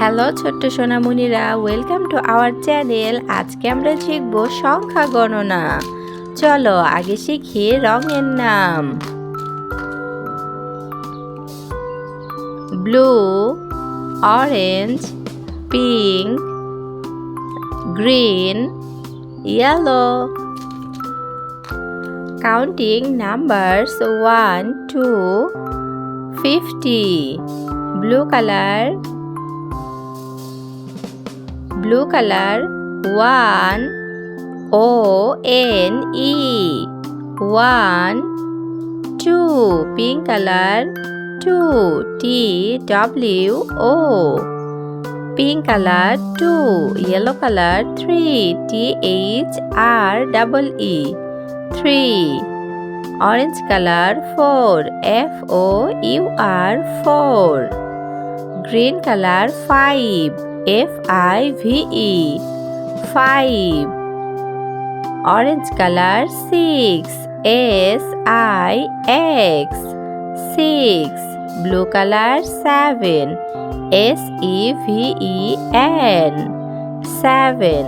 Hello ছোট্ট সোনামুনিরা welcome to our channel আজকে আমরা শিখব সংখ্যা গণনা চলো আগে শিখি রঙের নাম blue orange pink green yellow counting numbers one two fifty blue colour Blue color, one, O-N-E, one. Two, pink color, two, T-W-O, pink color, two. Yellow color, three, T-H-R-E-E, three. Orange color, four, F-O-U-R, four. Green color, five, F I V E five orange colour six S I X six blue colour seven S E V E N seven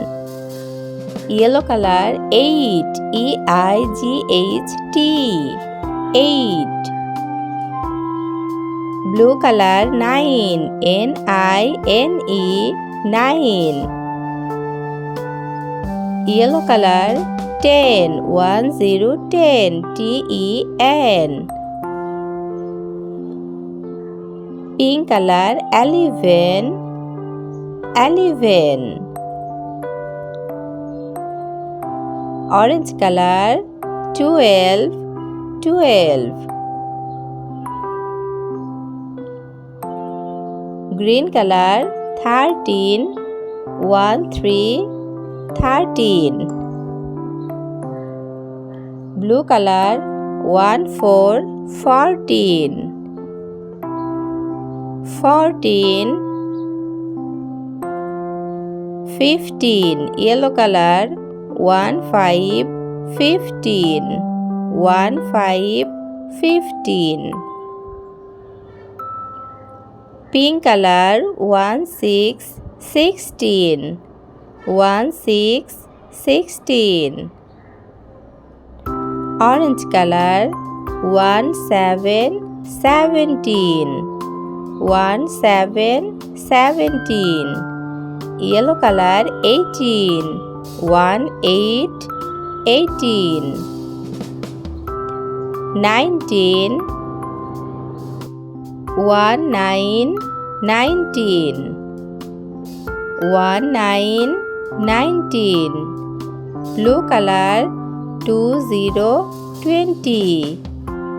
yellow colour eight E I G H T eight blue colour nine N I N E nine yellow colour ten one zero ten T E N pink colour eleven eleven orange colour twelve twelve green color 13 1 3 13 blue color 1 4 14 14 15 yellow color 1 5 15 1 5 15 pink color 16 16 16 16 orange color 17 17 17 17 yellow color 18 18 18 19 one nine nineteen one nine nineteen blue colour two zero twenty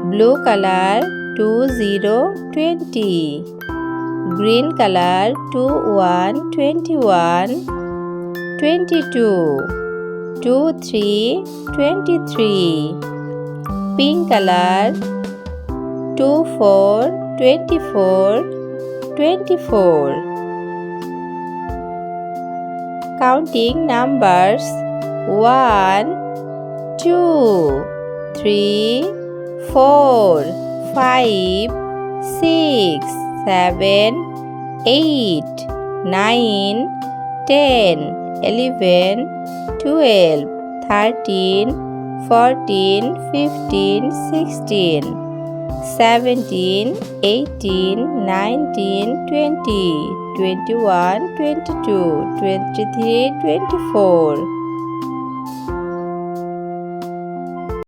blue colour two zero twenty green colour two one twenty one twenty two two three twenty three pink colour two four twenty four twenty four counting numbers one two three four five six seven eight nine ten eleven twelve thirteen fourteen fifteen sixteen 17, 18, 19, 20, 21, 22, 23, 24.